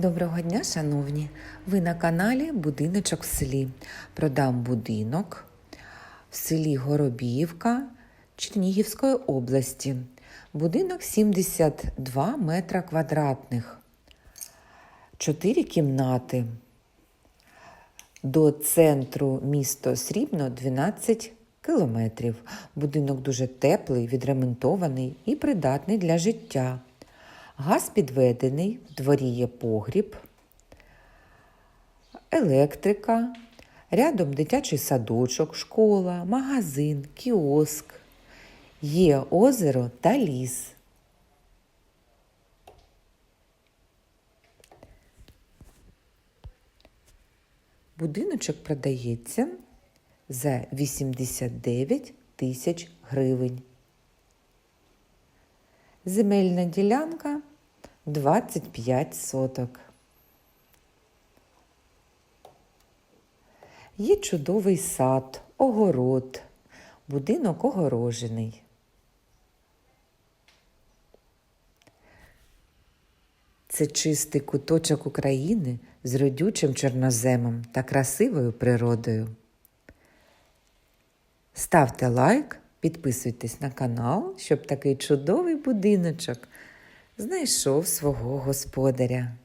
Доброго дня, шановні! Ви на каналі Будиночок в селі. Продам будинок в селі Горобіївка Чернігівської області. Будинок 72 метра квадратних, 4 кімнати. До центру місто Срібно 12 кілометрів. Будинок дуже теплий, відремонтований і придатний для життя. Газ підведений, в дворі є погріб, електрика, рядом дитячий садочок, школа, магазин, кіоск. Є озеро та ліс. Будиночок продається за 89 тисяч гривень. Земельна ділянка 25 соток. Є чудовий сад, огород, будинок огорожений. Це чистий куточок України з родючим чорноземом та красивою природою. Ставте лайк, підписуйтесь на канал, щоб такий чудовий будиночок знайшов свого господаря.